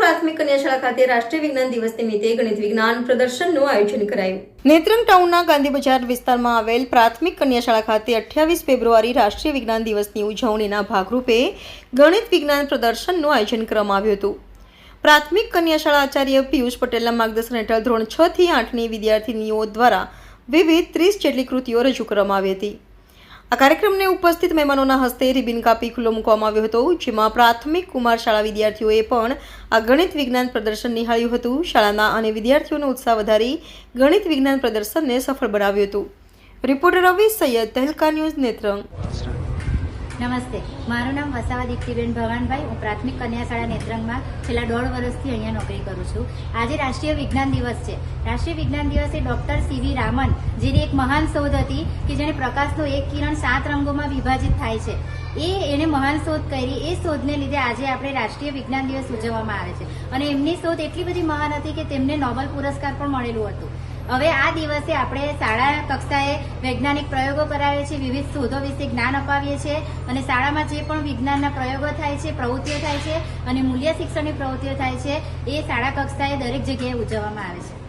પ્રાથમિક કન્યા શાળા ખાતે રાષ્ટ્રીય વિજ્ઞાન દિવસ નિમિત્તે ગણિત વિજ્ઞાન પ્રદર્શનનું આયોજન કરાયું. નેત્રંગ ટાઉનના ગાંધી બજાર વિસ્તારમાં આવેલ પ્રાથમિક કન્યા શાળા ખાતે અઠ્યાવીસ ફેબ્રુઆરી રાષ્ટ્રીય વિજ્ઞાન દિવસની ઉજવણીના ભાગરૂપે ગણિત વિજ્ઞાન પ્રદર્શનનું આયોજન કરવામાં આવ્યું હતું. પ્રાથમિક કન્યા શાળા આચાર્ય પિયુષ પટેલના માર્ગદર્શન હેઠળ ધોરણ છ થી આઠની વિદ્યાર્થીનીઓ દ્વારા વિવિધ ત્રીસ જેટલી કૃતિઓ રજૂ કરવામાં આવી હતી. આ કાર્યક્રમને ઉપસ્થિત મહેમાનોના હસ્તે રિબિન કાપી ખુલ્લો મૂકવામાં આવ્યો હતો, જેમાં પ્રાથમિક કુમાર શાળા વિદ્યાર્થીઓએ પણ આ ગણિત વિજ્ઞાન પ્રદર્શન નિહાળ્યું હતું. શાળાના અને વિદ્યાર્થીઓનો ઉત્સાહ વધારી ગણિત વિજ્ઞાન પ્રદર્શનને સફળ બનાવ્યું હતું. Reporter Ravi Sayyed Tehelka news Netrang. નમસ્તે. મારું નામ વસાવા દીપ્તિબેન ભવાનભાઈ. હું પ્રાથમિક કન્યા શાળા નેત્રંગમાં છેલ્લા દોઢ વર્ષથી અહીંયા નોકરી કરું છું. આજે રાષ્ટ્રીય વિજ્ઞાન દિવસ છે. રાષ્ટ્રીય વિજ્ઞાન દિવસે ડૉક્ટર સીવી રામન જેની એક મહાન શોધ હતી કે જેણે પ્રકાશનો એક કિરણ સાત રંગોમાં વિભાજિત થાય છે. એ એને મહાન શોધ કરી. એ શોધને લીધે આજે આપણે રાષ્ટ્રીય વિજ્ઞાન દિવસ ઉજવવામાં આવે છે. અને એમની શોધ એટલી બધી મહાન હતી કે તેમને નોબલ પુરસ્કાર પણ મળેલું હતું. હવે આ દિવસે આપણે શાળા કક્ષાએ વૈજ્ઞાનિક પ્રયોગો કરાવીએ છીએ વિવિધ શોધો વિશે જ્ઞાન અપાવીએ છીએ અને શાળામાં જે પણ વિજ્ઞાનના પ્રયોગો થાય છે, પ્રવૃત્તિઓ થાય છે અને મૂલ્ય શિક્ષણની પ્રવૃત્તિઓ થાય છે, એ શાળા કક્ષાએ દરેક જગ્યાએ ઉજવવામાં આવે છે.